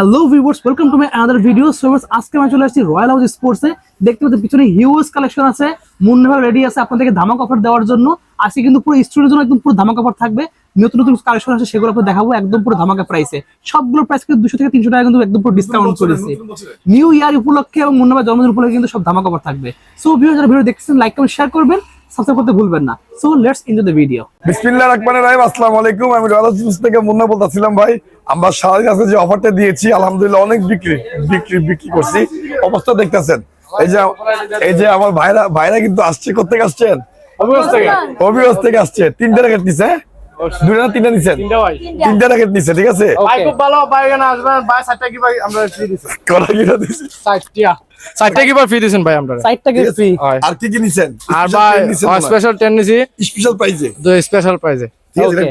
Hello viewers welcome to my another video আজকে আমি চলে আসছি রয়্যাল হাউস স্পোর্টসে দেখতে পাচ্ছেন পিছনে হিউজ কালেকশন আছে। রেডি আছে আপনাদেরকে ধামাক অফার দেওয়ার জন্য। আজকে কিন্তু পুরো স্টুডেন্টের জন্য একদম পুরো ধামাক অফার থাকবে। নতুন নতুন কালেকশন আছে সেগুলো আপনাদের দেখাবো একদম পুরো ধামাকা প্রাইসে সবগুলো প্রাইস কিন্তু দুশো থেকে তিনশো টাকা কিন্তু একদম পুরো ডিসকাউন্ট করেছে। নিউ ইয়ার উপলক্ষে এবং মুন্নাভাই জন্মদিন উপলক্ষে কিন্তু সব ধামাক অফার থাকবে। সো ভিডিও যারা ভিডিও দেখছেন লাইক কমেন্ট শেয়ার করবেন। সাবস্ক্রাইব করতে ভুলবেন না। So let's enjoy the video বিসমিল্লাহ রহমানির রহিম। আসসালামু আলাইকুম। আমি রয়্যাল হাউস থেকে মুন্না বলতেছিলাম ভাই। আমরা সারাদিন আজকে যে অফারটা দিয়েছি আলহামদুলিল্লাহ অনেক বিক্রি বিক্রি বিক্রি করছি। অবস্থা দেখতেছেন। এই যে এই যে আমার ভাইরা ভাইরা কিন্তু আসছে কোথেকে আসছেন? অভিবাস থেকে। আসছে। তিনটা হ্যাঁ? দুইটা না তিনটা নিছেন? তিনটা র্যাকেট নিছে ঠিক আছে? ভাই খুব ভালো ভাই এখানে আসবেন। ভাই সাইডটা কি ভাই আমরা ফ্রি দিছি? কলা কিনা দিছে? সাইডটা সাইডটা কি ভাই ফ্রি দিছেন ভাই আমরা? সাইডটা কি ফ্রি আর কি কি নিছেন? আর ভাই স্পেশাল টেন নিছি। স্পেশাল প্রাইজে স্পেশাল প্রাইজে ঠিক আছে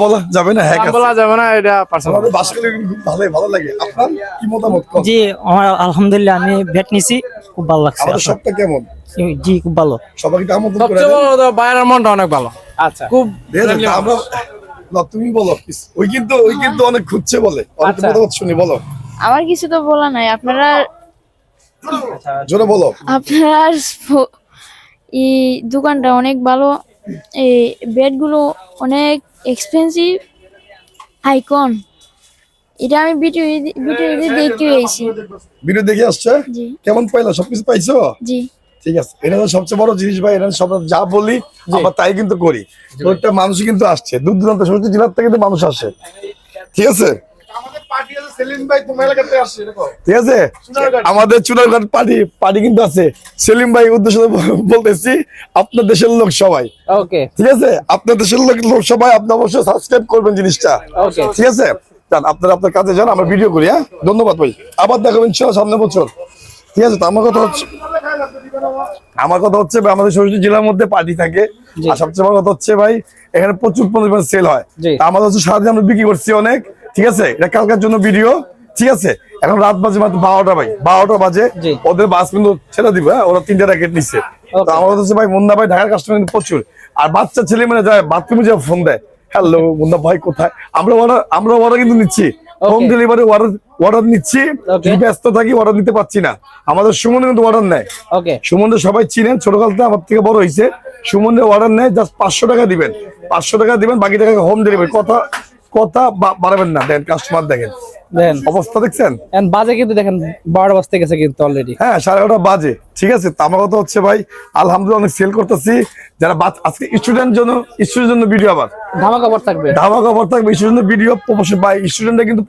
বলা যাবে না হ্যাঁ বলা যাবে না এটা পার্সোনাল বাসাগুলো ভালো ভালো লাগে। আপনার কি মতামত? জি আমার আলহামদুলিল্লাহ আমি ভেট নিছি খুব ভালো লাগছে আমাদের সবটা কেমন? জি খুব ভালো। আমন্ত্রণ করে সবচেয়ে মনটা অনেক ভালো। আচ্ছা। খুব আমরা না তুমি বলো ওই কিন্তু ওই কিন্তু অনেক খুঁজছে বলে। অনেক আচ্ছা। মতামত শুনি বলো। আমার কিছু তো বলা নাই। আপনারা জোরে বলো। আপনারা এই দোকানটা অনেক ভালো। এই বেডগুলো অনেক এক্সপেন্সিভ আইকন এটা আমি ভিডিও ভিডিওতে দেখে এসেছি ভিডিও দেখে আসছে? কেমন পাইলা? সবকিছু পাইছো? জি। ঠিক আছে। এটা তো সবচেয়ে বড় জিনিস ভাই এটা সব যা বলি আমরা তাই কিন্তু করি। প্রত্যেকটা মানুষ কিন্তু আসছে। দূর দূরান্ত সমস্ত জেলার থেকে কিন্তু মানুষ আসে। ঠিক আছে? ঠিক আছে? আমাদের চুনারঘাট পার্টি পার্টি কিন্তু আছে। সেলিম ভাই উদ্দেশ্য বলতেছি আপনার দেশের লোক সবাই। ঠিক আছে? আপনার দেশের লোক লোক সবাই আপনি অবশ্যই সাবস্ক্রাইব করবেন জিনিসটা। ঠিক আছে? যান আপনারা আপনার কাজে যান আমরা ভিডিও করি হ্যাঁ? ধন্যবাদ ভাই। আবার দেখাবেন সামনে বছর। ঠিক আছে? তো আমার কথা হচ্ছে আমার কথা হচ্ছে আমাদের সরস্বতী জেলার মধ্যে পার্টি থাকে। আর সবচেয়ে বড় কথা হচ্ছে ভাই এখানে প্রচুর পরিমাণ সেল হয়। আমাদের হচ্ছে সারাদিন আমরা বিক্রি করছি অনেক। ঠিক আছে? এটা কালকার জন্য ভিডিও ঠিক আছে? এখন রাত বাজে মাত্র বারোটা ভাই। বারোটা বাজে ওদের বাস কিন্তু ছেড়ে দিবে হ্যাঁ? ওরা তিনটা র্যাকেট নিচ্ছে। তো হচ্ছে ভাই মুন্না ভাই ঢাকার কাস্টমার কিন্তু প্রচুর। আর বাচ্চা ছেলে মেয়ে যায় বাথরুমে যা ফোন দেয়। হ্যালো মুন্না ভাই কোথায়? আমরা অর্ডার আমরা অর্ডার কিন্তু নিচ্ছি। হোম ডেলিভারি অর্ডার অর্ডার নিচ্ছি। ব্যস্ত থাকি অর্ডার নিতে পারছি না। আমাদের সুমন কিন্তু অর্ডার নেয়। সুমনদের সবাই চিনেন ছোটকাল থেকে আমার থেকে বড় হয়েছে সুমনদের অর্ডার নেয় জাস্ট পাঁচশো টাকা দিবেন। পাঁচশো টাকা দিবেন বাকি টাকা হোম ডেলিভারি কথা কথা বাড়াবেন না। দেন কাস্টমার দেখেন। অবস্থা দেখছেন? বাজে কিন্তু দেখেন বারোটা বাজতে গেছে কিন্তু অলরেডি হ্যাঁ সাড়ে এগারোটা বাজে। ঠিক আছে? তো আমার কথা হচ্ছে ভাই আলহামদুলিল্লাহ অনেক সেল করতেছি। যারা আজকে স্টুডেন্ট জন্য স্টুডেন্ট জন্য ভিডিও আবার। ধামাক অফার থাকবে। ধামা খবর থাকবে। স্টুডেন্ট ভিডিও প্রফেশন ভাই স্টুডেন্টরা কিন্তু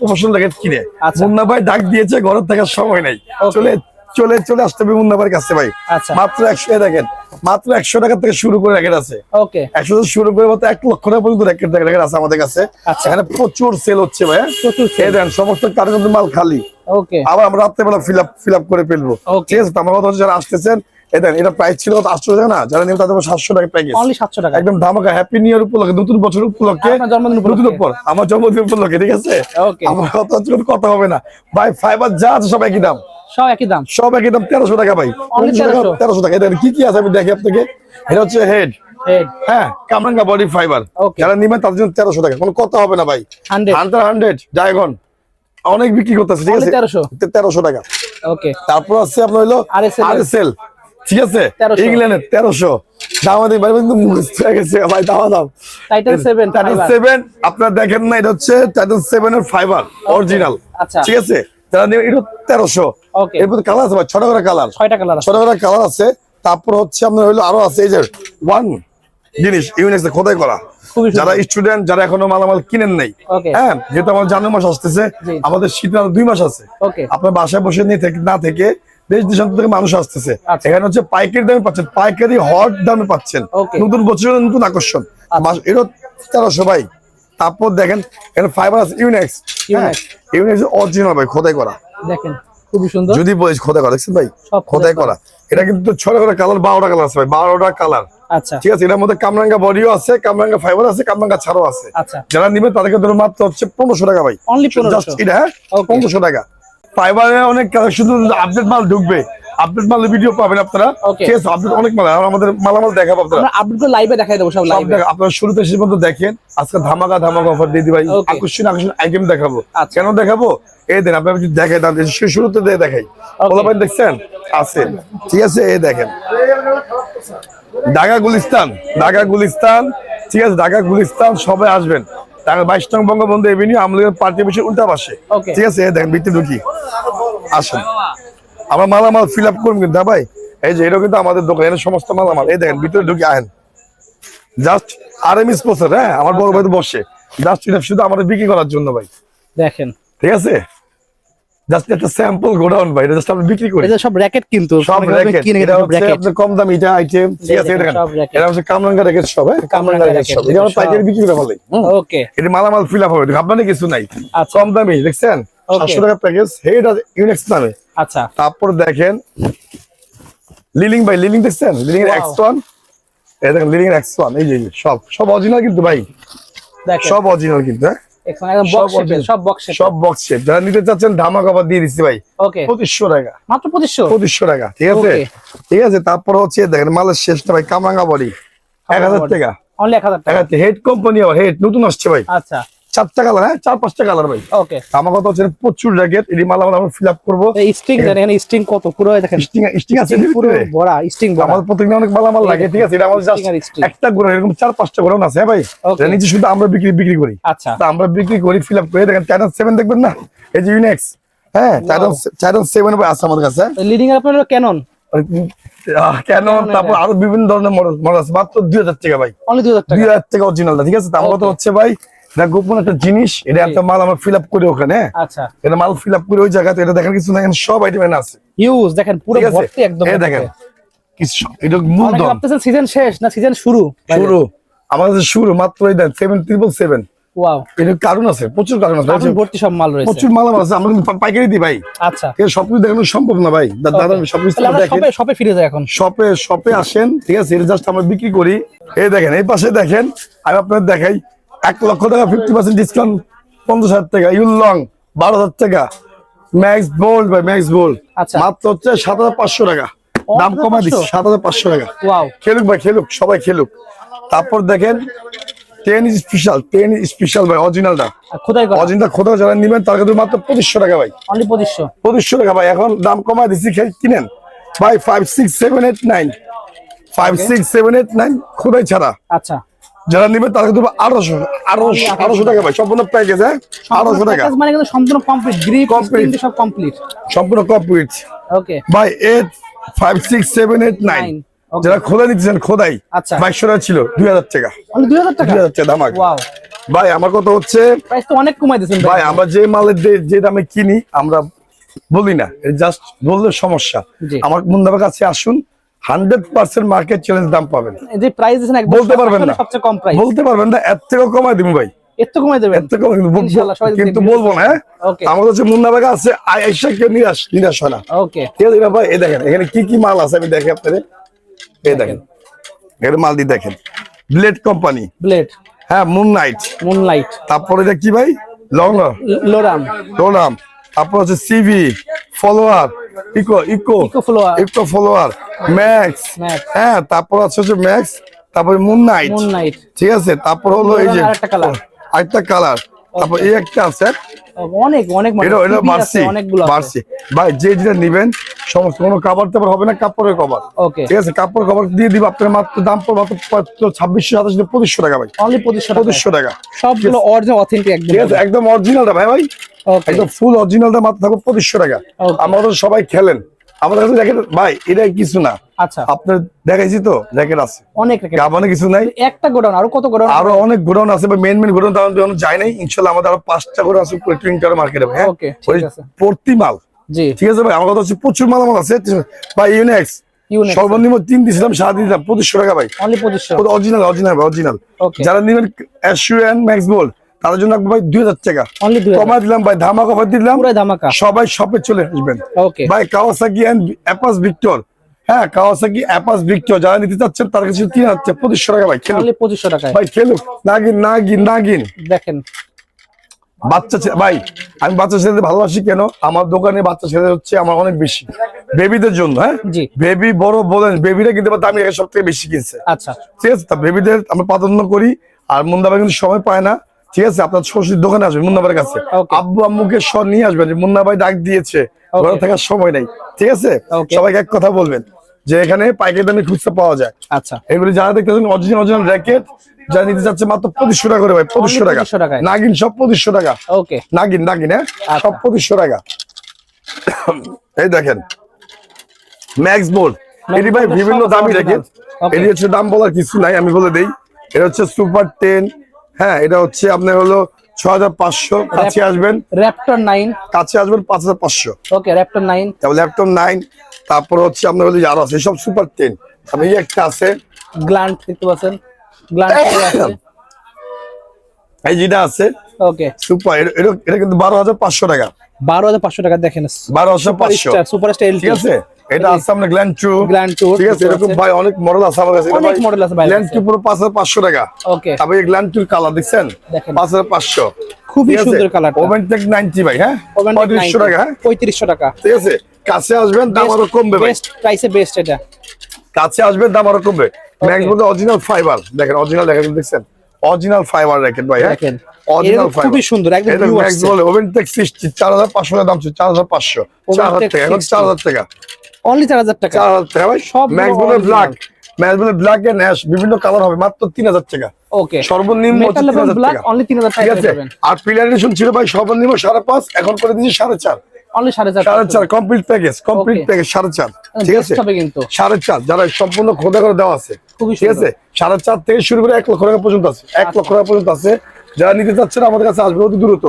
কিনে। আচ্ছা। মুন্না ভাই ডাক দিয়েছে ঘরের থাকার সময় নাই. চলে চলে চলে আসতে হবে মুন্না ভাইয়ের কাছে ভাই। আচ্ছা। মাত্র একশো দেখেন মাত্র একশো টাকা থেকে শুরু করে র্যাকেট আছে। একশো থেকে শুরু করে মতো এক লক্ষ টাকা পর্যন্ত র্যাকেট র্যাকেট আছে আমাদের কাছে। আচ্ছা। এখানে প্রচুর সেল হচ্ছে ভাই হ্যাঁ? প্রচুর এই দেন সমস্ত কারণে মাল খালি। আবার আমরা রাত্রেবেলা ফিল আপ ফিল আপ করে ফেলব। ঠিক আছে আমার কথা হচ্ছে যারা আসতেছেন এই এটা প্রাইস ছিল আটশো টাকা না? যারা নেবে তাদের সাতশো টাকা প্যাকেজ সাতশো টাকা। একদম ধামাকা হ্যাপি নিউ ইয়ার উপলক্ষে নতুন বছর উপলক্ষে। জন্মদিন নতুন উপর আমার জন্মদিন উপলক্ষে ঠিক আছে? আমার কথা কথা হবে না। ভাই ফাইবার যা আছে সব একই দাম। সব একই দাম। সব একই দাম তেরোশো টাকা ভাই। Only 1300 তেরোশো। টাকা। এটা কি কি আছে আমি দেখি আপনাকে। এটা হচ্ছে হেড হেড হ্যাঁ কামরাঙ্গা বডি ফাইবার. যারা নিবেন তাদের জন্য তেরোশো টাকা। কোনো কথা হবে না ভাই। 100 হান্ড্রেড হান্ড্রেড ডায়গন অনেক বিক্রি করতেছে ঠিক আছে? 1300 তেরোশো। টাকা। ওকে তারপর আছে আপনার হলো আর সেল ঠিক আছে? 1300 ইংল্যান্ডের তেরোশো। দামাদি ভাই কিন্তু মুখস্থ হয়ে গেছে। ভাই দামা দাম টাইটান সেভেন টাইটান সেভেন আপনার দেখেন না এটা হচ্ছে টাইটান এর ফাইবার অরিজিনাল আচ্ছা। ঠিক আছে? যারা নেবেন এটা তেরোশো। এর মধ্যে কালার আছে ছটা করে কালার ছয়টা কালার ছটা করে কালার আছে। তারপর হচ্ছে আপনার হলো আরও আছে এই যে ওয়ান জিনিস ইউনিক্স খোদাই করা। যারা স্টুডেন্ট যারা এখনও মালামাল কিনেন নাই হ্যাঁ যেহেতু আমার জানুয়ারি মাস আসতেছে আমাদের শীত দুই মাস আছে। আপনার বাসায় বসে নিয়ে না থেকে দেশ দেশান্ত থেকে মানুষ আসতেছে। আচ্ছা। এখানে হচ্ছে পাইকারি দামে পাচ্ছেন পাইকারি হট দামে পাচ্ছেন। নতুন বছরের নতুন আকর্ষণ। মাস- এটা তেরোশো ভাই। তারপর দেখেন এখানে ফাইবার আছে ইউনেক্স ইউনেক্স অরিজিনাল ভাই খোদাই করা। দেখেন খুবই সুন্দর। যদি বলিস খোদাই করা দেখছেন ভাই? খোদাই করা। এটা কিন্তু ছটা করে কালার বারোটা কালার আছে ভাই বারোটা কালার আচ্ছা। ঠিক আছে এটার মধ্যে কামরাঙ্গা বডিও আছে কামরাঙ্গা ফাইবার আছে কামরাঙ্গা ছাড়াও আছে। আচ্ছা। যারা নিবে তাদেরকে ধরো মাত্র হচ্ছে পনেরোশো টাকা ভাই। Only 1500 Just এটা হ্যাঁ? পনেরোশো টাকা। ফাইবারে অনেক শুধু আপডেট মাল ঢুকবে। আপডেট মালের ভিডিও পাবেন আপনারা. ঠিক আছে আপডেট অনেক মাল আমাদের মালামাল দেখাবো আপনারা। আপডেট করে লাইভে দেখাই দেবো সব লাইভে আপনারা শুরুতে শেষ পর্যন্ত দেখেন আজকে ধামাকা ধামাকা অফার দিয়ে দিবাই. আকর্ষণ আকর্ষণ আইটেম দেখাবো। আচ্ছা। কেন দেখাবো? এই দেন আপনারা যদি দেখাই সে শুরুতে দেখাই। বলা দেখছেন? আছে। ঠিক আছে এই দেখেন। ঢাকা গুলিস্তান ঢাকা গুলিস্তান ঠিক আছে ঢাকা গুলিস্তান সবাই আসবেন। ঢাকা বাইশ নং বঙ্গবন্ধু এভিনিউ আমাদের পার্টি অফিসের উল্টা পাশে। ঠিক আছে দেখেন ভিতরে ঢুকি। আসেন। আমরা মালামাল ফিল আপ করুন কিন্তু ভাই? এই যে এটা কিন্তু আমাদের দোকান সমস্ত মালামাল। এই দেখেন ভিতরে ঢুকে আহেন। জাস্ট আর এম স্পোর্টস হ্যাঁ? আমার বড় ভাই তো বসে। জাস্ট এটা শুধু আমাদের বিক্রি করার জন্য ভাই। দেখেন। ঠিক আছে? জাস্ট একটা স্যাম্পল গোডাউন ভাই। এটা জাস্ট আমরা বিক্রি করি। সব র্যাকেট কিন্তু। সব র্যাকেট কিনে এটা র্যাকেট আপনার কম দামি এটা আইটেম ঠিক আছে। এটা হচ্ছে কামরাঙ্গা র্যাকেট সব হ্যাঁ? কামরাঙ্গা র্যাকেট সব। এটা আমরা পাইকারি বিক্রি করে ওকে। এটা মালামাল ফিল আপ হবে। আপনার কিছু নাই। আচ্ছা। কম দামি দেখছেন? Okay. সাতশো টাকা প্যাকেজ এটা ইউনিক্স নামে। আচ্ছা। তারপর দেখেন লিলিং ভাই লিলিং দেখছেন? লিলিং এর. এক্স ওয়ান এই দেখেন লিলিং এর এক্স ওয়ান এই যে সব সব অরিজিনাল কিন্তু ভাই। দেখেন। সব অরিজিনাল কিন্তু হ্যাঁ? সব বক্স শেপ যারা নিতে চাচ্ছেন ধামা কভার দিয়ে দিচ্ছি ভাই। ওকে পঁচিশশো টাকা। মাত্র 2500 পঁচিশশো টাকা ঠিক আছে? ঠিক আছে তারপর হচ্ছে দেখেন মালের ভাই কামরাঙ্গা বডি এক হাজার টাকা। অনলি 1000 এক টাকা। হাজার হেড কোম্পানি হেড নতুন আসছে ভাই। আচ্ছা। চারটা কালার হ্যাঁ? চার পাঁচটা কালার ভাই। ওকে আমার কথা হচ্ছে প্রচুর র্যাকেট এটি মাল আমরা ফিল আপ করব। স্ট্রিং এখানে স্ট্রিং কত? পুরো দেখেন। আছে পুরো স্ট্রিং আমাদের প্রত্যেকদিন অনেক মালামাল লাগে ঠিক আছে? এটা আমাদের sting। একটা গোড়া এরকম চার পাঁচটা আছে হ্যাঁ ভাই. নিচে শুধু আমরা বিক্রি বিক্রি করি। আচ্ছা। তা আমরা বিক্রি করি ফিল আপ করে। দেখেন টাইটান সেভেন দেখবেন না? এই যে ইউনেক্স হ্যাঁ? টাইটান টাইটান সেভেন আছে আমাদের কাছে লিডিং আপনার ক্যানন কেন তারপর আরও বিভিন্ন ধরনের মডেল মডেল আছে। মাত্র দুই হাজার টাকা ভাই। অনলি 2000 টাকা। দুই হাজার টাকা অরিজিনালটা ঠিক আছে? আমার কথা হচ্ছে ভাই এটা গোপন একটা জিনিস এটা একটা মাল আমরা ফিল আপ করি ওখানে হ্যাঁ? আচ্ছা। এটা মাল ফিল আপ করে ওই জায়গাতে এটা দেখেন কিছু না সব আইটেম এখানে আছে। ইউজ দেখেন পুরো ভর্তি একদম দেখেন কিছু এটা ভাবতেছেন সিজন শেষ না সিজন শুরু? শুরু। আমাদের শুরু মাত্র এই দেন ওয়াও এটা কারণ আছে প্রচুর কারণ আছে ভর্তি সব মাল রয়েছে। প্রচুর মালামাল আছে আমরা পাইকারি দিই ভাই। আচ্ছা। সবকিছু দেখানো সম্ভব না ভাই। দাদা সবকিছু দেখেন। শপে শপে ফিরে যাই এখন। শপে শপে আসেন ঠিক আছে? এটা জাস্ট আমরা বিক্রি করি। এই দেখেন এই পাশে দেখেন আমি আপনাদের দেখাই এক লক্ষ টাকা ফিফটি পার্সেন্ট ডিসকাউন্ট পঞ্চাশ হাজার টাকা। ইউল লং বারো হাজার টাকা। ম্যাক্স বোল্ড ভাই ম্যাক্স বোল্ড আচ্ছা। মাত্র হচ্ছে সাত হাজার পাঁচশো টাকা। দাম কমা 7,500 দিচ্ছি সাত হাজার পাঁচশো টাকা। খেলুক ভাই খেলুক সবাই খেলুক। তারপর দেখেন টেন স্পেশাল টেন স্পেশাল ভাই অরিজিনালটা অরিজিনাল খোদা যারা নিবেন তার কাছে মাত্র পঁচিশশো টাকা ভাই। 2500 পঁচিশশো। টাকা ভাই এখন দাম কমায় দিচ্ছি কিনেন। ভাই five six seven eight nine five six seven eight nine খোদাই ছাড়া। আচ্ছা। যারা নিবে তার কাছে আঠারোশো আঠারোশো আঠারোশো। টাকা ভাই সম্পূর্ণ প্যাকেজ হ্যাঁ? আঠারোশো টাকা। মানে কিন্তু সম্পূর্ণ কমপ্লিট গ্রিপ Complete. সব কমপ্লিট সম্পূর্ণ কমপ্লিট ওকে ভাই eight five six seven eight nine. যারা খোদাই নিচ্ছেন খোদাই। আচ্ছা। বাইশশো টাকা ছিল দুই হাজার টাকা। অনলি 2000 টাকা? দুই হাজার টাকা দামাক ওয়াও ভাই আমার কথা হচ্ছে প্রাইস তো অনেক কমাই দিয়েছেন ভাই। আমরা যে মালের যে- দামে কিনি আমরা বলি না। জাস্ট বললে সমস্যা। আমার মুন্দাবার কাছে আসুন হান্ড্রেড পার্সেন্ট মার্কেট চ্যালেঞ্জ দাম পাবেন। যে প্রাইস বলতে পারবেন না। সবচেয়ে কম প্রাইস বলতে পারবেন না এর থেকেও কমাই দিব ভাই। এত কমাই দেবেন? এর কমাই সবাই কিন্তু বলব না হ্যাঁ. আমাদের হচ্ছে আছে কেউ নিরাশ নিরাশ হয় না। ওকে ঠিক আছে ভাই এই দেখেন এখানে কি কি মাল আছে আমি দেখি আপনাদের এই দেখেন। এখানে মাল দিয়ে দেখেন। ব্লেড কোম্পানি ব্লেড হ্যাঁ মুন নাইট মুনলাইট তারপরে এটা কি ভাই? লং লোরাম রোলাম তারপর হচ্ছে CV follower echo echo echo echo follower max হ্যাঁ তারপর আছে হচ্ছে ম্যাক্স তারপরে মুন নাইট ঠিক আছে তারপর হলো এই যে। আরেকটা কালার তারপর এই একটা আছে অনেক অনেক এটা এটা মার্সি মার্সি ভাই যে যেটা নিবেন সমস্ত কোনো কাপড় টাপড় হবে না কাপড়ের কভার। ওকে ঠিক আছে কাপড় কভার দিয়ে দিব আপনার মাত্র দাম পড়বে মাত্র ছাব্বিশশো পঁচিশশো টাকা ভাই। অনলি 2500 টাকা। পঁচিশশো টাকা। সবগুলো অরিজিনাল অথেন্টিক একদম ঠিক আছে একদম অরিজিনালটা ভাই ভাই। একদম ফুল অরিজিনালটা মাত্র থাকবে পঁচিশশো টাকা। আমাদের সবাই খেলেন। আমাদের কাছে দেখেন ভাই এটা কিছু না। আচ্ছা। আপনার দেখাইছি তো জ্যাকেট আছে। অনেক কিছু নাই। একটা গোডাউন আর কত গোডাউন আরও অনেক গোডাউন আছে বা মেন মেন গোডাউন তার যায় নাই। ইনশাল্লাহ আমাদের আরও পাঁচটা গোডাউন আছে মার্কেটে হ্যাঁ? Okay, ঠিক আছে। প্রতি মাল। জি। ঠিক আছে ভাই আমার কথা হচ্ছে প্রচুর মালামাল আছে ভাই ইউনেক্স। সর্বনিম্ন তিন দিয়েছিলাম সাত পঁচিশশো টাকা ভাই। Only 2500 original original original. যারা নেবেন ম্যাক্স গোল্ড তাদের জন্য ভাই দুই হাজার টাকা। অনলি 2000 কমাই দিলাম ভাই ধামাক দিলাম। পুরো ধামাকা। সবাই শপে চলে আসবেন। ওকে ভাই কাওয়াসাকি এন্ড অ্যাপাস ভিক্টর হ্যাঁ কাওয়াসাকি অ্যাপাস ভিক্টর যারা নিতে চাচ্ছেন তার কাছে তিন হাজার পঁচিশশো টাকা ভাই অনলি 2500 টাকায়। ভাই নাগিন দেখেন। বাচ্চা ছেলে ভাই আমি বাচ্চা ছেলেদের ভালোবাসি কেন? আমার দোকানে বাচ্চা ছেলে হচ্ছে আমার অনেক বেশি। বেবিদের জন্য হ্যাঁ? বেবি বড় বলেন বেবিরা কিন্তু আবার দামি সব থেকে বেশি কিনছে। আচ্ছা। ঠিক আছে তা বেবিদের আমরা প্রাধান্য করি আর মুন্দাবাই কিন্তু সময় পায় না। ঠিক আছে আপনার শ্বশুর দোকানে আসবেন মুন্নাবাইয়ের কাছে। আব্বু আম্মুকে সব নিয়ে আসবেন যে মুন্নাবাই ডাক দিয়েছে। ঘরে থাকার সময় নাই। ঠিক আছে. সবাইকে এক কথা বলবেন। যে এখানে পাইকারি দামে খুচরা পাওয়া যায়। আচ্ছা। এগুলি যারা দেখতেছেন অরিজিনাল অরিজিনাল র্যাকেট যারা নিতে চাচ্ছে মাত্র পঁচিশশো টাকা করে ভাই পঁচিশশো টাকা। 2500 টাকায়। নাগিন সব পঁচিশশো টাকা। ওকে নাগিন নাগিন হ্যাঁ? আচ্ছা। সব পঁচিশশো টাকা। এই দেখেন ম্যাক্স বোর্ড এটি ভাই বিভিন্ন দামি। র্যাকেট. এটি হচ্ছে দাম বলার কিছু নাই আমি বলে দেই। এটা হচ্ছে সুপার টেন হ্যাঁ এটা হচ্ছে আপনার হলো ছ হাজার পাঁচশো। কাছে আসবেন। র্যাপটর নাইন কাছে আসবেন পাঁচ হাজার পাঁচশো। ওকে র্যাপটর নাইন তারপর ল্যাপটপ নাইন তারপর হচ্ছে আপনার বলি আরও আছে সব সুপার টেন আপনি একটা আছে। গ্ল্যান্ড দেখতে পাচ্ছেন গ্ল্যান্ড আছে এই যেটা আছে ওকে। সুপার এটা কিন্তু বারো হাজার পাঁচশো টাকা। বারো হাজার পাঁচশো টাকা দেখেন। বারো হাজার পাঁচশো। সুপার স্টার ঠিক আছে? এটা আছে ঠিক আছে এরকম ভাই অনেক মডেল আছে আমার কাছে। অনেক model আছে টু পুরো পাঁচ হাজার পাঁচশো টাকা। ওকে। তারপর কালার দেখছেন? দেখেন। পাঁচ হাজার পাঁচশো। খুবই সুন্দর ওভেন টেক নাইনটি ভাই হ্যাঁ? পঁয়ত্রিশশো টাকা হ্যাঁ? পঁয়ত্রিশশো টাকা। ঠিক আছে? কাছে আসবেন দাম আরও কমবে ভাই। বেস্ট প্রাইসে বেস্ট এটা। কাছে আসবেন দাম আরও কমবে। ম্যাক্স বলতে অরিজিনাল ফাইবার দেখেন অরিজিনাল দেখেন দেখছেন। অরিজিনাল ফাইবার রেখেন ভাই দেখেন অরিজিনাল এরকম খুবই সুন্দর একদম আসছে। বলে ওভেন টেক সিক্সটি চার হাজার পাঁচশো টাকা দাম ছিল চার হাজার পাঁচশো। চার হাজার Oventek টাকা এখন 60 টাকা। অনলি চার হাজার টাকা? চার হাজার টাকা ভাই সবগুলো ম্যাক্স বলে ব্ল্যাক ম্যাক্স বলে ব্ল্যাক এন্ড অ্যাশ বিভিন্ন কালার হবে মাত্র তিন হাজার টাকা। ওকে সর্বনিম্ন হচ্ছে মেটাল তিন লেভেল হাজার ব্ল্যাক টাকা। অনলি তিন হাজার ঠিক টাকা আছে আর ছিল ভাই সর্বনিম্ন সাড়ে পাঁচ এখন করে সাড়ে চার। অনলি সাড়ে চার সাড়ে চার কমপ্লিট প্যাকেজ কমপ্লিট প্যাকেজ সাড়ে চার ঠিক আছে? কিন্তু। সাড়ে চার যারা সম্পূর্ণ খোদা করে দেওয়া আছে ঠিক আছে? সাড়ে চার থেকে শুরু করে এক লক্ষ টাকা পর্যন্ত আছে এক লক্ষ টাকা পর্যন্ত আছে। যারা নিতে চাচ্ছেন আমাদের কাছে আসবে অতি দ্রুত।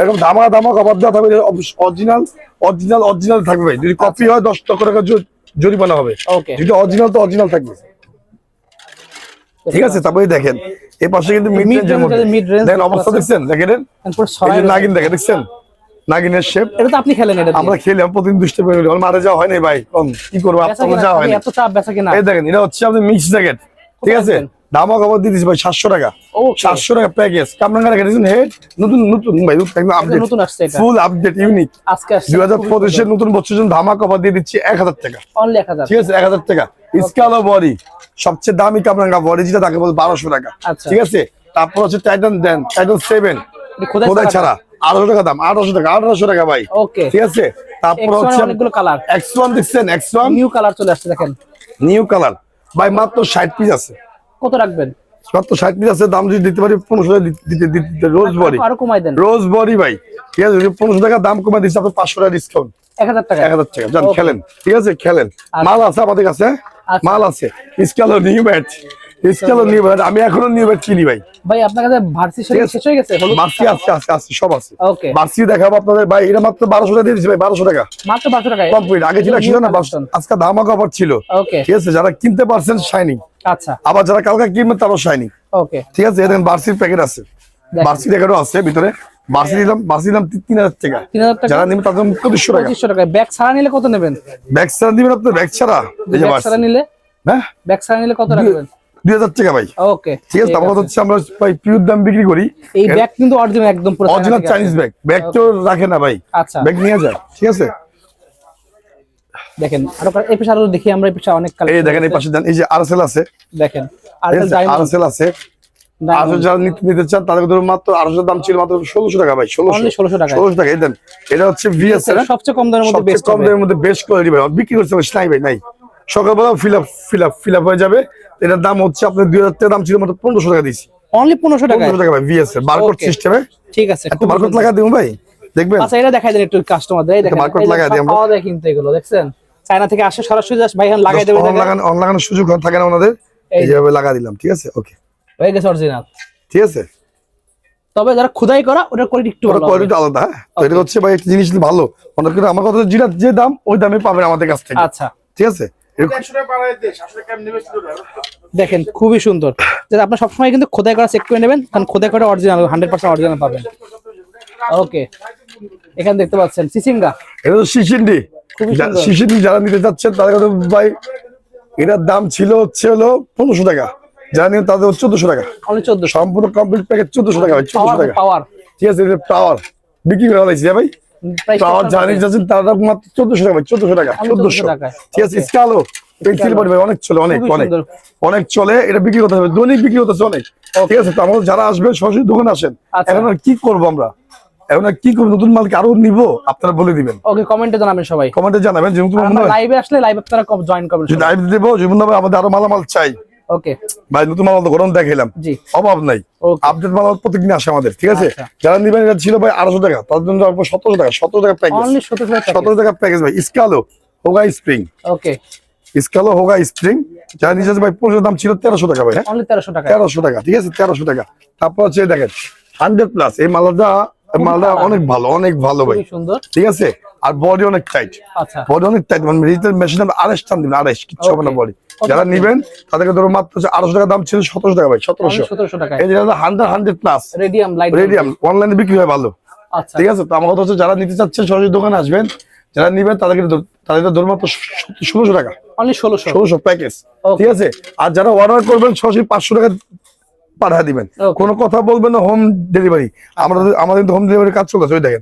এরকম ধামা ধামা কভার দেওয়া থাকবে অরিজিনাল অরিজিনাল অরিজিনাল থাকবে। যদি কপি হয় দশ লক্ষ টাকা জরিমানা হবে. যদি অরিজিনাল তো অরিজিনাল থাকবে। ঠিক আছে? তারপরে দেখেন। এই পাশে কিন্তু মিড রেঞ্জের মধ্যে আছে, দেখেন অবস্থা দেখছেন দেখেন। নাগিন দেখে দেখছেন? নাগিনের শেপ এটা তো আপনি খেলেন এটা আমরা খেলে প্রতিদিন দুষ্টে পেয়ে গেলি মারা যাওয়া হয় নাই ভাই। কম কি করব? আপনার যাওয়া হয় এত চাপ বেচা কিনা? এই দেখেন এটা হচ্ছে আপনার মিক্স জ্যাকেট ঠিক আছে? রাখবেন? দামা খবর দিয়ে দিচ্ছি ভাই সাতশো টাকা। সাতশো টাকা প্যাকেজ কামরাঙ্গা রেখে হেড নতুন নতুন ভাই আপডেট নতুন আসছে ফুল আপডেট ইউনিক আজকে দুই হাজার পঁচিশের নতুন বছর জন্য ধামা কভার দিয়ে দিচ্ছি এক হাজার টাকা। ঠিক আছে এক হাজার টাকা। স্কালো বডি সবচেয়ে দামি কামরাঙ্গা বডি যেটা তাকে বল বারোশো টাকা। আচ্ছা। ঠিক আছে? তারপর হচ্ছে টাইটান দেন টাইটান সেভেন খোদাই ছাড়া? আঠারোশো টাকা দাম আঠারোশো টাকা আঠারোশো টাকা ভাই। Okay. ঠিক আছে? তারপর X1 হচ্ছে অনেকগুলো কালার এক্স ওয়ান দেখছেন এক্স ওয়ান নিউ কালার চলে আসছে দেখেন। নিউ কালার ভাই মাত্র ষাট পিস আছে। কত রাখবেন? মাত্র ষাট পিস আছে দাম যদি দিতে পারি পনেরোশো রোজ বডি। আরও কমাই দেন। রোজ বডি ভাই। ঠিক আছে পনেরোশো টাকা দাম দিচ্ছে আপনার পাঁচশো টাকা ডিসকাউন্ট এক হাজার টাকা। এক হাজার টাকা। যান খেলেন। ঠিক আছে খেলেন। মাল আছে আমাদের কাছে আচ্ছা। মাল আছে। স্কেলো নিউ ব্যাট স্কেলো নিউ ব্যাট আমি এখনও নিউ ব্যাট কিনি ভাই। ভাই আপনার কাছে ভার্সি শেষ হয়ে গেছে? হলুদ আছে আছে আছে সব আছে। ওকে বার্সি দেখাবো আপনাদের। ভাই এটা মাত্র বারোশো টাকা দিয়ে দিচ্ছি ভাই বারোশো টাকা। মাত্র পাঁচশো টাকা কমপ্লিট আগে ছিল ছিল না আজকে ধামা কভার ছিল। ওকে ঠিক আছে যারা কিনতে পারছেন শাইনিং আচ্ছা। আবার যারা কালকে কিনবেন তারও শাইনিং ওকে ঠিক আছে এখানে প্যাকেট আছে। বার্সি আছে ভিতরে। দিলাম দিলাম তিন হাজার টাকা। যারা নেবেন তাদের পঁচিশশো টাকা। পঁচিশশো টাকা ব্যাগ ছাড়া নিলে কত নেবেন? ব্যাগ ছাড়া আপনার ব্যাগ ছাড়া। নিলে? হ্যাঁ? ব্যাগ ছাড়া নিলে কত রাখবেন দুই হাজার টাকা ভাই। ওকে ঠিক আছে তারপর হচ্ছে আমরা ভাই পিওর দাম বিক্রি করি। এই ব্যাগ কিন্তু অরিজিনাল একদম পুরো অরিজিনাল চাইনিজ ব্যাগ ব্যাগ তো রাখে না ভাই। আচ্ছা। ব্যাগ নিয়ে যায় ঠিক আছে? দেখেন আরও এই পেশা আরও দেখি আমরা এই পেশা অনেক এই দেখেন এই পাশে দেন এই যে আরসেল আছে। দেখেন আর ঠিক আছে ডায়মন্ড আরসেল আছে। আরসেল যারা নিতে চান তাদের ধরুন মাত্র দাম ছিল মাত্র ষোলোশো টাকা ভাই ষোলোশো। Only 1600 ষোলোশো টাকা দেন। এটা হচ্ছে ভিএস সবচেয়ে কম দামের মধ্যে কম দামের মধ্যে বেস্ট কোয়ালিটি ভাই। বিক্রি করতে হবে নাই ভাই নাই। সকালবেলা fill up fill up fill up হয়ে যাবে। এটার দাম হচ্ছে আপনার দুই হাজার দাম ছিল মাত্র পনেরোশো টাকা দিয়েছি। অনলি পনেরোশো টাকা পনেরোশো টাকা ভাই ভিএস এর বারকোড সিস্টেমে ঠিক আছে একটা বারকোড লাগা দিব ভাই দেখবেন? আচ্ছা এটা দেখাই দেন একটু কাস্টমারদের এই দেখেন যে লাগাই দিই আমরা। পাওয়া যায় কিন্তু এগুলো দেখছেন? চায়না থেকে আসে সরাসরি জাস্ট ভাই এখানে লাগাই দেবে অন লাগানো সুযোগ থাকে না ওনাদের। এই এই যেভাবে লাগা দিলাম ঠিক আছে? ওকে হয়ে গেছে অরিজিনাল ঠিক আছে? তবে যারা খুদাই করা ওটার কোয়ালিটি একটু ভালো কোয়ালিটি আলাদা হ্যাঁ? তো এটা হচ্ছে ভাই একটা জিনিস ভালো। মনে করেন আমার কথা যেটা যে দাম ওই দামে পাবেন আমাদের কাছ থেকে। আচ্ছা। ঠিক আছে? দেখেন খুবই সুন্দর। আপনার সবসময় কিন্তু খোদাই করা চেক করে নেবেন কারণ খোদাই করা অরিজিনাল হান্ড্রেড পার্সেন্ট অরিজিনাল পাবেন। ওকে এখানে দেখতে পাচ্ছেন সিসিঙ্গা এটা তো খুবই যা- যারা নিতে চাচ্ছেন তাদের কথা ভাই এটার দাম ছিল হচ্ছে হলো পনেরোশো টাকা। যারা নিয়ে তাদের চোদ্দশো টাকা। সম্পূর্ণ কমপ্লিট প্যাকেজ চোদ্দশো টাকা চোদ্দশো টাকা। পাওয়ার। ঠিক আছে টাওয়ার বিক্রি করে হ্যাঁ ভাই? Price টাওয়ার কত জানি আছে? যাচ্ছেন তারা মাত্র চোদ্দশো টাকা চোদ্দশো টাকা চোদ্দশো ঠিক আছে স্কালো পেন্সিল বডি ভাই অনেক চলে অনেক অনেক। অনেক চলে এটা বিক্রি করতে হবে দৈনিক বিক্রি হতেছে অনেক। ঠিক আছে তো যারা আসবে সরাসরি দোকানে আসেন। আচ্ছা। এখন কি করব আমরা? এখন কি করব? নতুন মালকে আরও নিব আপনারা বলে দিবেন। ওকে কমেন্টে জানাবেন সবাই। কমেন্টে জানাবেন যে লাইভে আসলে লাইভ আপনারা জয়েন করবেন লাইভ দেবো জীবন আমাদের আরও মালামাল চাই। ওকে ভাই নতুন তো গরম দেখাইলাম। অভাব নাই। আপডেট মালামাল প্রত্যেকদিন আসে আমাদের ঠিক আছে? আচ্ছা। যারা নিবেন এটা ছিল ভাই আড়াইশো টাকা জন্য রাখব সতেরো টাকা সতেরো টাকা প্যাকেজ সতেরো টাকা প্যাকেজ ভাই। স্কালো হোগা স্প্রিং ওকে স্কালো হোগা স্প্রিং যারা নিচে ভাই পনেরো দাম ছিল তেরোশো টাকা ভাই হ্যাঁ? তেরোশো টাকা। তেরোশো টাকা ঠিক আছে? তেরোশো টাকা। তারপর হচ্ছে দেখেন হান্ড্রেড প্লাস এই মালাটা এই মালটা অনেক ভালো অনেক ভালো ভাই। সুন্দর। ঠিক আছে? আর বডি অনেক টাইট আচ্ছা। বডি অনেক টাইট মানে ডিজিটাল মেশিন আড়াইশ টান দিবেন আড়াইশ কিচ্ছু হবে না বডি যারা নিবেন তাদেরকে ধরো মাত্র আড়াইশো টাকা দাম ছিল সতেরোশো টাকা ভাই সতেরোশো। এই যেটা hundred hundred plus radium light radium অনলাইনে বিক্রি হয় ভালো। আচ্ছা। ঠিক আছে? তো আমার কথা হচ্ছে যারা নিতে চাচ্ছেন সরাসরি দোকানে আসবেন। যারা নিবেন তাদেরকে ধর- তাদেরকে ধরুন মাত্র ষোলোশো টাকা। ষোলোশো। প্যাকেজ ঠিক আছে? আর যারা অর্ডার করবেন সরাসরি পাঁচশো টাকা পাঠা দিবেন. কোনো কথা বলবেন না হোম ডেলিভারি আমরা আমাদের কিন্তু হোম ডেলিভারি কাজ চলতেছে ওই দেখেন।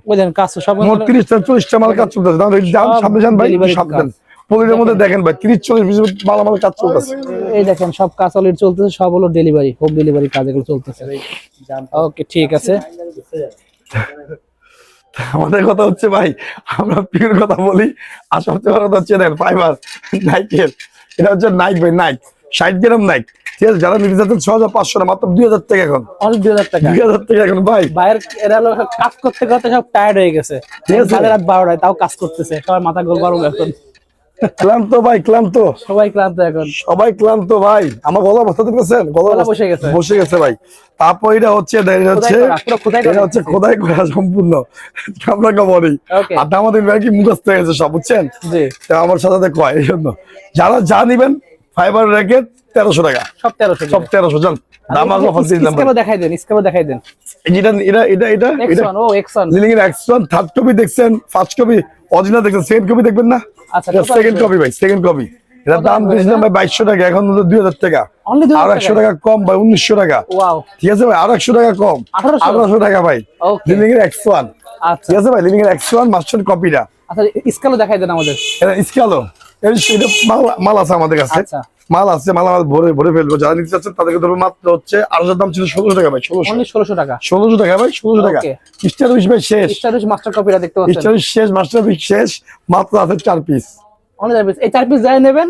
মোট তিরিশটা চল্লিশটা মাল কাজ চলতেছে। সামনে যান ভাই সাবধান পলির মধ্যে দেখেন ভাই তিরিশ চল্লিশ মাল আমাদের কাজ চলতেছে। এই দেখেন সব কাজ অলরেডি চলতেছে সব হলো ডেলিভারি হোম ডেলিভারি কাজ এগুলো চলতেছে। ওকে ঠিক আছে। আমাদের কথা হচ্ছে ভাই আমরা পিওর কথা বলি আর সবচেয়ে বড় কথা হচ্ছে দেখেন ফাইবার নাইকের এটা হচ্ছে নাইক ভাই নাইক ষাট গ্রাম নাইক ঠিক আছে যারা নিতে ছ হাজার পাঁচশো না মাত্র দুই হাজার টাকা এখন। দুই হাজার টাকা। দুই হাজার টাকা এখন ভাই। বাইরের এরা কাজ করতে করতে সব টায়ার্ড হয়ে গেছে। ঠিক আছে। রাত বারোটায় তাও কাজ করতেছে সবার মাথা গোল গরম এখন। ক্লান্ত ভাই ক্লান্ত। সবাই ক্লান্ত এখন। সবাই ক্লান্ত ভাই। আমার গলা বসতে দেখতেছেন গলা বসে গেছে। বসে গেছে ভাই। তারপর এটা হচ্ছে এটা হচ্ছে এটা হচ্ছে। খোদাই করা সম্পূর্ণ। আমরা Okay. আর আমাদের ভাই কি মুখস্থ হয়ে গেছে সব বুঝছেন? আমার সাথে সাথে কয় এই জন্য। যারা যা নিবেন ফাইবার র্যাকেট তেরোশো টাকা। সব তেরোশো সব তেরোশো জান। দাম আগে অফার দিলাম দেখাই দেন স্কেলও দেখাই দেন। যেটা এটা এটা এটা এটা। ও এক্স লিলিং এর এক্সন থার্ড কপি দেখছেন ফার্স্ট কপি অরিজিনাল দেখছেন সেকেন্ড কপি দেখবেন না? আচ্ছা, সেকেন্ড কপি ভাই সেকেন্ড কপি এটা দাম দিয়েছিলাম ভাই বাইশশো টাকা এখন দুই হাজার টাকা। আর একশো টাকা? কম ভাই উনিশশো টাকা। ঠিক আছে ভাই আর একশো টাকা কম। 1800 আঠারোশো টাকা ভাই। লিলিং এর এক্স ওয়ান আচ্ছা। ঠিক আছে ভাই লিলিং এর এক্স ওয়ান মাস্টার কপিটা আচ্ছা স্কেলও দেখাই দেন আমাদের। এটা স্কালো এটা মাল মাল আছে আমাদের কাছে। আচ্ছা। মাল আছে মাল আমার ভরে ভরে ফেলব। যারা নিতে চাচ্ছেন তাদেরকে মাত্র হচ্ছে দাম ছিল ষোলোশো টাকা ভাই ষোলোশো। ষোলোশো টাকা। ষোলোশো টাকা ভাই ষোলোশো টাকা। Okay. স্টার উইশ ভাই শেষ। মাস্টার দেখতে পাচ্ছেন। শেষ মাস্টার উইশ শেষ মাত্র আছে চার পিস চার পিস এই চার পিস যাই নেবেন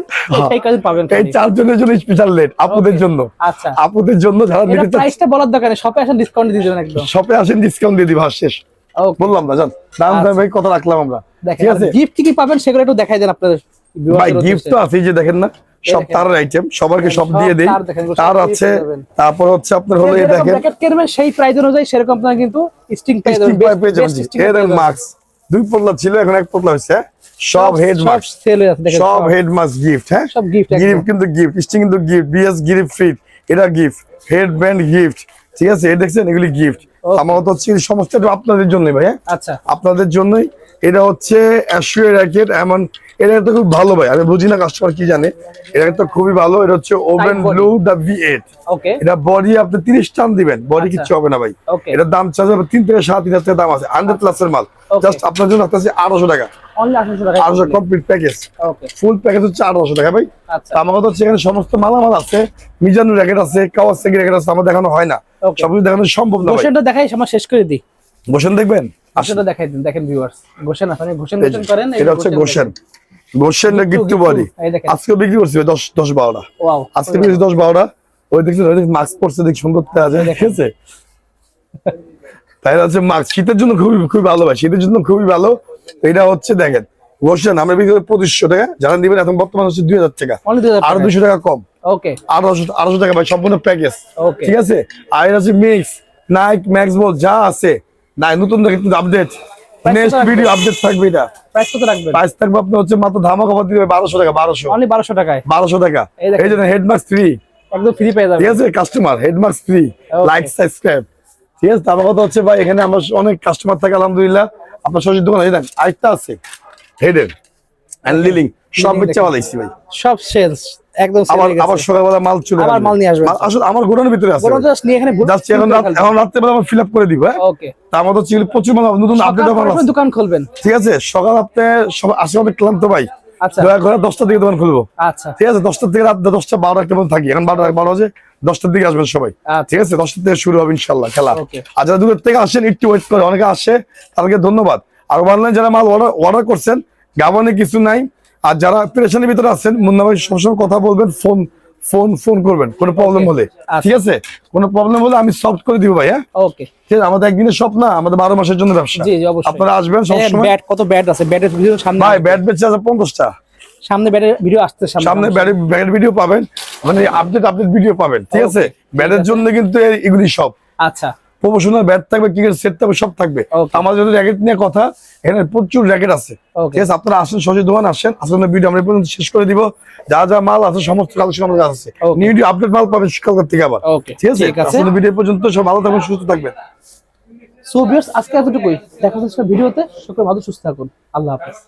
সেই কাজ পাবেন এই চারজনের জন্য স্পেশাল লেট আপুদের জন্য। আচ্ছা। আপুদের জন্য যারা এটা নিতে চাচ্ছেন প্রাইসটা বলার দরকার নেই শপে আসেন ডিসকাউন্ট দিয়ে দেবেন একদম। শপে আসেন ডিসকাউন্ট দিয়ে দিবা শেষ। ওকে বললাম না জান। দাম দাম ভাই কথা রাখলাম আমরা। ঠিক আছে? গিফট কি কি পাবেন সেগুলো একটু দেখাই দেন আপনাদের। ভাই গিফট তো। আছে যে দেখেন না সব। তারের আইটেম সবাইকে সব দিয়ে দেই। তার আছে তারপর হচ্ছে আপনার হলো এই দেখেন। সেই প্রাইস অনুযায়ী সেরকম আপনারা কিন্তু স্টিং পেয়ে যাবেন দুই পল্লা ছিল এখন এক পল্লা হয়েছে হ্যাঁ? সব হেড হয়ে সব হেড গিফট হ্যাঁ? সব একদম। গিফট কিন্তু গিফট স্টিং কিন্তু গিফট বিএস গিফট ফ্রি এটা গিফট হেড ব্যান্ড গিফট ঠিক আছে? এই দেখছেন এগুলি গিফট আমার হচ্ছে সমস্ত আপনাদের জন্য ভাই হ্যাঁ? আচ্ছা। আপনাদের জন্যই এটা হচ্ছে অ্যাশুয়ার র্যাকেট এমন এটা তো খুব ভালো ভাই। আমি বুঝি না কাস্টমার কি জানে। এটা তো খুবই ভালো। এটা হচ্ছে oven blue the v eight এটা বডি আপনি তিরিশ টান দিবেন। বডি আচ্ছা। কিচ্ছু হবে না ভাই. এটার দাম চার্জ তিন থেকে সাড়ে তিন হাজার দাম আছে। হান্ড্রেড প্লাসের মাল। জাস্ট আপনার জন্য আপনার আড়াইশো টাকা। অনলি 800 টাকা আড়াইশো কমপ্লিট প্যাকেজ ফুল প্যাকেজ হচ্ছে টাকা ভাই। আচ্ছা। আমার কথা হচ্ছে এখানে সমস্ত মালামাল আছে। মিজানুর র্যাকেট আছে কাওয়াসাকি র্যাকেট আছে আমার দেখানো হয় না. সবকিছু দেখানো সম্ভব না দেখাই আমার শেষ করে দিই। দেখবেন? গোশনটা দেখাই দিন দেখেন ভিউয়ার্স আপনি করেন এটা হচ্ছে গোসেন গোসেন গিট্টু, গিট্টু গিট্টু, বডি আজকে বিক্রি করছি ওই দশ দশ বারোটা ওয়াও। আজকে বিক্রি করছি দশ বারোটা ওই দেখছি মাস্ক পরছে দেখ সুন্দর আছে ঠিক আছে? তাই হচ্ছে মাস্ক শীতের জন্য খুবই খুবই ভালো ভাই শীতের জন্য খুবই ভালো। এটা হচ্ছে দেখেন গোসেন আমরা বিক্রি করি পঁচিশশো টাকা যারা নিবেন এখন বর্তমান হচ্ছে দুই হাজার টাকা। অনলি 2000 আরও দুশো টাকা কম। ওকে আঠারোশো আঠারোশো টাকা ভাই সম্পূর্ণ প্যাকেজ. ঠিক আছে? আর এটা হচ্ছে মিক্স নাইক ম্যাক্স বল যা আছে নাই নতুন দেখে কিন্তু আপডেট নেক্সট ভিডিও আপডেট থাকবে এটা। প্রাইস কত রাখবেন? প্রাইস থাকবে আপনার হচ্ছে মাত্র ধামা কভার দিবে টাকা বারোশো। অনলি 1200 টাকায়? টাকা। এই দেখেন। এই জন্য হেডমার্ক ফ্রি একদম ফ্রি পেয়ে ঠিক আছে কাস্টমার হেডমার্ক ফ্রি Okay. লাইক সাবস্ক্রাইব ঠিক আছে তারপর কথা হচ্ছে ভাই এখানে আমার অনেক কাস্টমার থাকে আলহামদুলিল্লাহ। আপনার সরষের দোকান এই আরেকটা আছে। হেডের এন্ড লিলিং সব বেচে বালাইছি ভাই। সব সেলস একদম আবার আবার সকালবেলা মাল চলে আবার মাল নিয়ে আসবেন। মাল আসলে আমার গোডাউনের ভিতরে আছে। বরং just নিয়ে এখানে এখন রাত- এখন রাত্রেবেলা আমার ফিল আপ করে দিব হ্যাঁ? ওকে তার মধ্যে হচ্ছে প্রচুর মাল নতুন আপডেট কটার সময় দোকান খুলবেন। ঠিক আছে? সকাল আপনি সব অনেক ক্লান্ত ভাই। আচ্ছা। দয়া করে দশটার দিকে দোকান খুলবো। আচ্ছা। ঠিক আছে? দশটার থেকে রাত দশটা বারোটা একটা পর্যন্ত থাকি। এখন বারোটা বারো বাজে। দশটার দিকে আসবেন সবাই। আচ্ছা। ঠিক আছে? দশটার থেকে শুরু হবে ইনশাল্লাহ খেলা। আর যারা দূরের থেকে আসেন একটু ওয়েট করে অনেকে আসে তাদেরকে ধন্যবাদ। আর অনলাইন যারা মাল অর্ডার অর্ডার করছেন গাবনে কিছু নাই। আর যারা প্রেশানের ভিতরে আছেন মুন্না ভাই সবসময় কথা বলবেন ফোন ফোন ফোন করবেন কোনো প্রবলেম হলে। আচ্ছা। ঠিক আছে? কোনো প্রবলেম হলে আমি সলভ করে দিব ভাই হ্যাঁ? ওকে ঠিক আছে? আমাদের একদিনের স্বপ্ন না আমাদের বারো মাসের জন্য ব্যবসা। জি জি অবশ্যই। আপনারা আসবেন সবসময়। ব্যাট কত ব্যাট আছে? ব্যাটের ভিডিও সামনে ভাই ব্যাট বেচে আছে পঞ্চাশটা। সামনে ব্যাটের ভিডিও আসছে সামনে ব্যাটের ব্যাটের ভিডিও পাবেন। মানে আপডেট আপডেট ভিডিও পাবেন। ঠিক আছে? ব্যাটের জন্য কিন্তু এগুলি সব আচ্ছা। প্রফেশনাল ব্যাট থাকবে ক্রিকেট সেট থাকবে সব থাকবে। আমাদের যদি র্যাকেট নিয়ে কথা এখানে প্রচুর র্যাকেট আছে. ঠিক আছে আপনারা আসেন সহজে দোকান আসেন। আসলে ভিডিও আমরা পর্যন্ত শেষ করে দিব। যা যা মাল আছে সমস্ত কালেকশন আমাদের আছে. নিউ আপডেট মাল পাবেন সকাল থেকে আবার। ঠিক আছে? ভিডিও পর্যন্ত। সব ভালো থাকবেন সুস্থ থাকবেন। সো ভিউয়ার্স আজকে এতটুকুই। দেখা হচ্ছে ভিডিওতে। সকলে ভালো সুস্থ থাকুন। আল্লাহ হাফেজ।